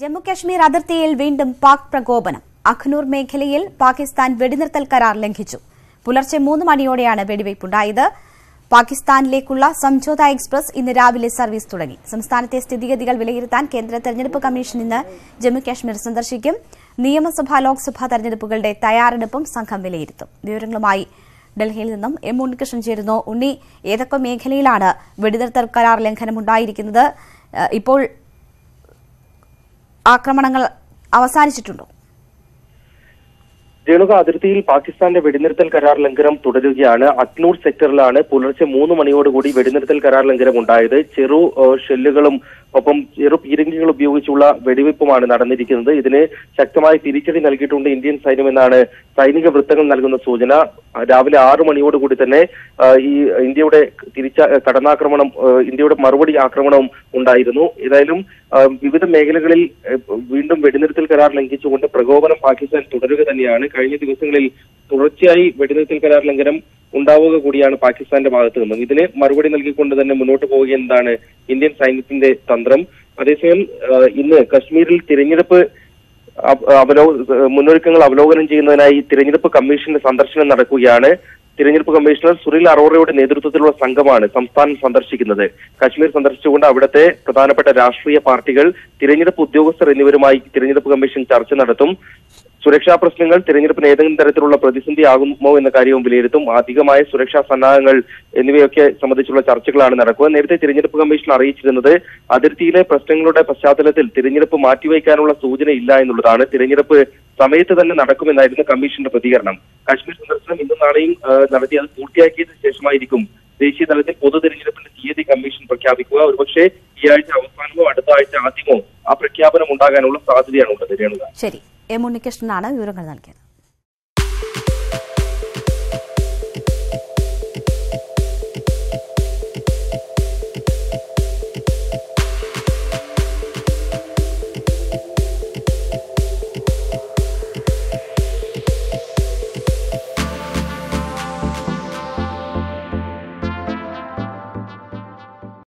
ജമ്മുകശ്മീർ അതിർത്തിയിൽ വീണ്ടും പാക് പ്രകോപനം. അഖ്നൂർ മേഖലയിൽ പാകിസ്ഥാൻ വെടിനിർത്തൽ കരാർ ലംഘിച്ചു. പുലർച്ചെ മൂന്ന് മണിയോടെയാണ് വെടിവയ്പുണ്ടായത്. പാകിസ്ഥാനിലേക്കുള്ള സംഝോത എക്സ്പ്രസ് ഇന്ന് രാവിലെ സർവീസ് തുടങ്ങി. സംസ്ഥാനത്തെ സ്ഥിതിഗതികൾ വിലയിരുത്താൻ കേന്ദ്ര തെരഞ്ഞെടുപ്പ് കമ്മീഷൻ ഇന്ന് ജമ്മുകാശ്മീർ സന്ദർശിക്കും. നിയമസഭാ ലോക്സഭാ തെരഞ്ഞെടുപ്പുകളുടെ തയ്യാറെടുപ്പും സംഘം വിലയിരുത്തും. വിവരങ്ങളുമായി ഡൽഹിയിൽ നിന്നും എം ഉണ്ണികൃഷ്ണൻ ചേരുന്നു. ഉണ്ണി ഏതൊക്കെ മേഖലയിലാണ് വെടിനിർത്തൽ കരാർ ലംഘനമുണ്ടായിരിക്കുന്നത്? ഇപ്പോൾ ആക്രമണങ്ങൾ അവസാനിച്ചിട്ടുണ്ടോ? രേണുക അതിർത്തിയിൽ പാകിസ്ഥാന്റെ വെടിനിർത്തൽ കരാർ ലംഘനം തുടരുകയാണ്. അക്നൂർ സെക്ടറിലാണ് പുലർച്ചെ മൂന്ന് മണിയോടുകൂടി വെടിനിർത്തൽ കരാർ ലംഘനം ഉണ്ടായത്. ചെറു ഷെല്ലുകളും ഒപ്പം ചെറു പീരങ്കികൾ ഉപയോഗിച്ചുള്ള വെടിവെപ്പുമാണ് നടന്നിരിക്കുന്നത്. ഇതിന് ശക്തമായ തിരിച്ചടി നൽകിയിട്ടുണ്ട് ഇന്ത്യൻ സൈന്യമെന്നാണ് സൈനിക വൃത്തങ്ങൾ നൽകുന്ന സൂചന. രാവിലെ ആറു മണിയോടുകൂടി തന്നെ ഈ ഇന്ത്യയുടെ തിരിച്ച കടന്നാക്രമണം ഇന്ത്യയുടെ മറുപടി ആക്രമണവും ഉണ്ടായിരുന്നു. ഏതായാലും വിവിധ മേഖലകളിൽ വീണ്ടും വെടിനിർത്തൽ കരാർ ലംഘിച്ചുകൊണ്ട് പ്രകോപനം പാകിസ്ഥാൻ തുടരുക തന്നെയാണ്. കഴിഞ്ഞ ദിവസങ്ങളിൽ തുടർച്ചയായി വെടിനിർത്തൽ കരാർ ലംഘനം ഉണ്ടാവുക കൂടിയാണ് പാകിസ്ഥാന്റെ ഭാഗത്തു നിന്നും. ഇതിന് മറുപടി നൽകിക്കൊണ്ട് തന്നെ മുന്നോട്ട് പോവുക എന്നതാണ് ഇന്ത്യൻ സൈന്യത്തിന്റെ തന്ത്രം. അതേസമയം ഇന്ന് കശ്മീരിൽ തിരഞ്ഞെടുപ്പ് അവ- അവലോ മുന്നൊരുക്കങ്ങൾ അവലോകനം ചെയ്യുന്നതിനായി തിരഞ്ഞെടുപ്പ് കമ്മീഷന്റെ സന്ദർശനം നടക്കുകയാണ്. തിരഞ്ഞെടുപ്പ് കമ്മീഷണർ സുനിൽ അറോറയുടെ നേതൃത്വത്തിലുള്ള സംഘമാണ് സംസ്ഥാനം സന്ദർശിക്കുന്നത്. കശ്മീർ സന്ദർശിച്ചുകൊണ്ട് അവിടുത്തെ പ്രധാനപ്പെട്ട രാഷ്ട്രീയ പാർട്ടികൾ തിരഞ്ഞെടുപ്പ് ഉദ്യോഗസ്ഥർ എന്നിവരുമായി തിരഞ്ഞെടുപ്പ് കമ്മീഷൻ ചർച്ച നടത്തും. സുരക്ഷാ പ്രശ്നങ്ങൾ തിരഞ്ഞെടുപ്പിന് ഏതെങ്കിലും തരത്തിലുള്ള പ്രതിസന്ധി ആകുമോ എന്ന കാര്യവും വിലയിരുത്തും. അധികമായ സുരക്ഷാ സന്നാഹങ്ങൾ എന്നിവയൊക്കെ സംബന്ധിച്ചുള്ള ചർച്ചകളാണ് നടക്കുക. നേരത്തെ തിരഞ്ഞെടുപ്പ് കമ്മീഷൻ അറിയിച്ചിരുന്നത് അതിർത്തിയിലെ പ്രശ്നങ്ങളുടെ പശ്ചാത്തലത്തിൽ തിരഞ്ഞെടുപ്പ് മാറ്റിവെക്കാനുള്ള സൂചന ഇല്ല എന്നുള്ളതാണ്. തിരഞ്ഞെടുപ്പ് സമയത്ത് തന്നെ നടക്കുമെന്നായിരുന്നു കമ്മീഷന്റെ പ്രതികരണം. കാശ്മീർ സന്ദർശനം ഇന്നും നാളെയും നടത്തി അത് പൂർത്തിയാക്കിയതിനു ശേഷമായിരിക്കും ദേശീയ തലത്തിൽ പൊതു തിരഞ്ഞെടുപ്പിന്റെ തീയതി കമ്മീഷൻ പ്രഖ്യാപിക്കുക. ഒരുപക്ഷെ ഈ ആഴ്ച അവസാനമോ അടുത്ത ആഴ്ച ആദ്യമോ ആ പ്രഖ്യാപനം ഉണ്ടാകാനുള്ള സാധ്യതയാണ് ഉള്ളത് രേണുക. ശരി. ఏముండికి ఇస్తున్నాను వివరం కడదానికి.